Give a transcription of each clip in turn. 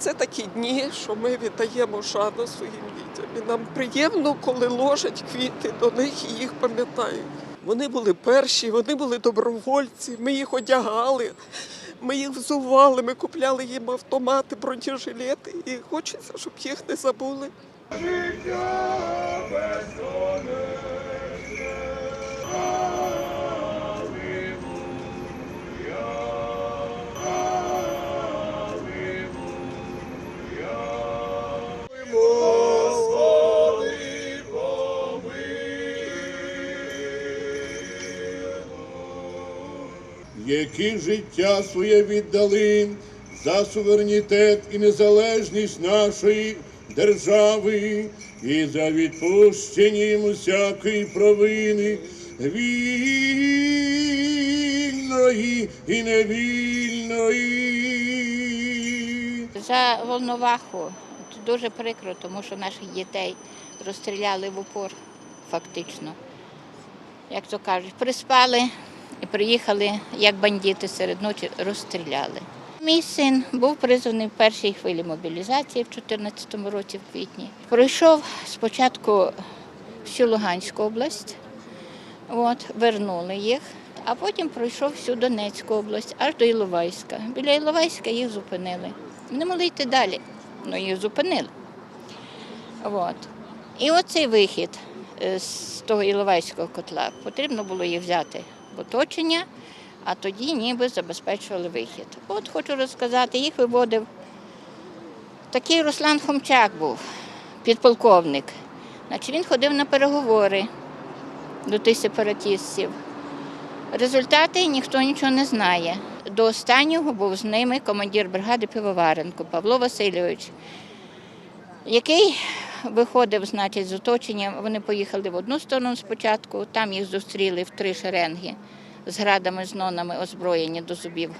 Це такі дні, що ми віддаємо шану своїм дітям. І нам приємно, коли ложать квіти до них і їх пам'ятають. Вони були перші, вони були добровольці, ми їх одягали, ми їх взували, ми купляли їм автомати, бронежилети. І хочеться, щоб їх не забули. Які життя своє віддали за суверенітет і незалежність нашої держави і за відпущенням усякої провини вільної і невільної. За Волноваху дуже прикро, тому що наших дітей розстріляли в упор, фактично. Як то кажуть, приспали і приїхали, як бандити серед ночі, розстріляли. Мій син був призваний в першій хвилі мобілізації в 2014 році, в квітні. Пройшов спочатку всю Луганську область, от, вернули їх, а потім пройшов всю Донецьку область, аж до Іловайська. Біля Іловайська їх зупинили. Вони могли йти далі, але їх зупинили. От. І оцей вихід е, з того Іловайського котла потрібно було їх взяти оточення, а тоді ніби забезпечували вихід. От хочу розказати, їх виводив такий Руслан Хомчак був, підполковник. Значить, він ходив на переговори до тих сепаратистів. Результати ніхто нічого не знає. До останнього був з ними командир бригади Пивоваренко Павло Васильович, який виходив, значить, з оточенням. Вони поїхали в одну сторону спочатку, там їх зустріли в три шеренги з градами, з нонами озброєні до зубів.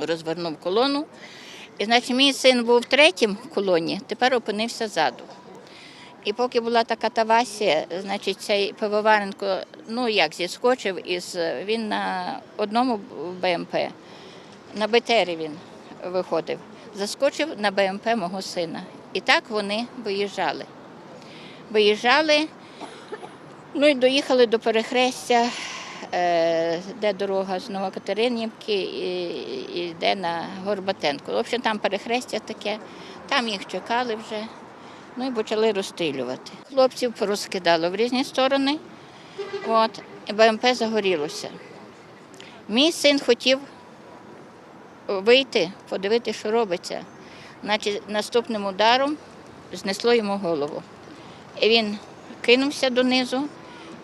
Розвернув колону. І, значить, мій син був третім в колоні, тепер опинився ззаду. І поки була така тавасія, значить, цей Пивоваренко, ну як зіскочив із він на одному БМП, на БТРі він виходив, заскочив на БМП мого сина. І так вони виїжджали. Виїжджали, ну і доїхали до перехрестя, е, де дорога з Новокатеринівки йде на Горбатенко. В общем, там перехрестя таке, там їх чекали вже. Ну і почали розстрілювати. Хлопців порозкидало в різні сторони. От, і БМП загорілося. Мій син хотів вийти, подивитися, що робиться. Значить, наступним ударом знесло йому голову. І він кинувся донизу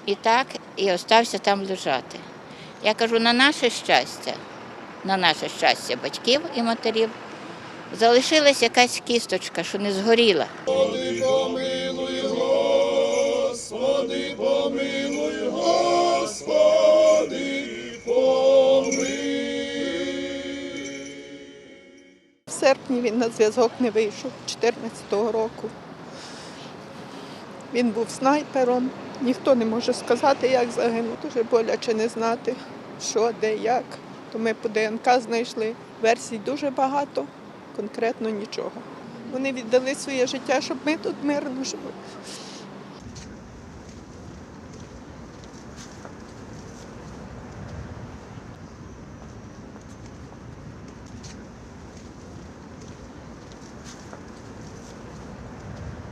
і так, і остався там лежати. Я кажу, на наше щастя, на наше щастя батьків і матерів, залишилась якась кісточка, що не згоріла. В серпні він на зв'язок не вийшов 14-го року. Він був снайпером. Ніхто не може сказати, як загинув. Дуже боляче не знати, що, де, як. То ми по ДНК знайшли. Версій дуже багато, конкретно нічого. Вони віддали своє життя, щоб ми тут мирно жили.